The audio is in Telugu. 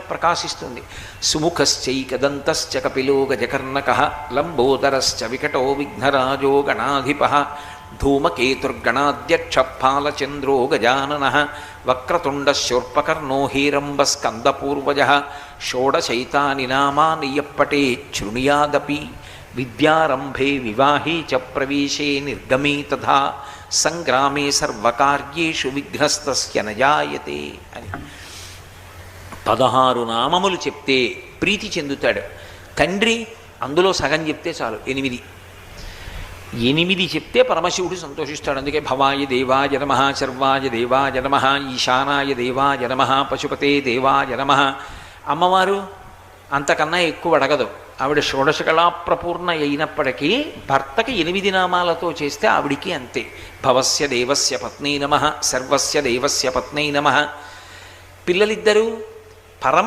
ప్రకాశిస్తుంది. సుముఖశ్చైకదంతశ్చ కపిలో గజకర్ణక లంబోదరశ్చ వికటో విఘ్నరాజో గణాధిప ధూమకేతుర్గణాధ్యక్ష ఫాలచంద్రో గజానన వక్రతుండశూర్పకర్ణో హీరంబస్కందపూర్వజ షోడశైతాని నామానియప్పటే శృణుయాదపి విద్యారంభే వివాహే చ ప్రవేశే నిర్గమే తథా సంగ్రామే సర్వకార్యేషు విఘ్నస్తస్య నజాయతే అని. పదహారు నామములు చెప్తే ప్రీతి చెందుతాడు. తండ్రి అందులో సగం చెప్తే చాలు ఎనిమిది. ఎనిమిది చెప్తే పరమశివుడు సంతోషిస్తాడు. అందుకే భవాయ దేవాయ నమ శర్వాయ దేవాయ నమ ఈశానాయ దేవాయ నమ పశుపతే దేవాయ నమ. అమ్మవారు అంతకన్నా ఎక్కువ అడగదు. ఆవిడ షోడశకళాప్రపూర్ణ అయినప్పటికీ భర్తకి ఎనిమిది నామాలతో చేస్తే ఆవిడికి అంతే. భవస్య దేవస్య పత్ని నమ సర్వస్య దేవస్య పత్ని నమ. పిల్లలిద్దరూ parama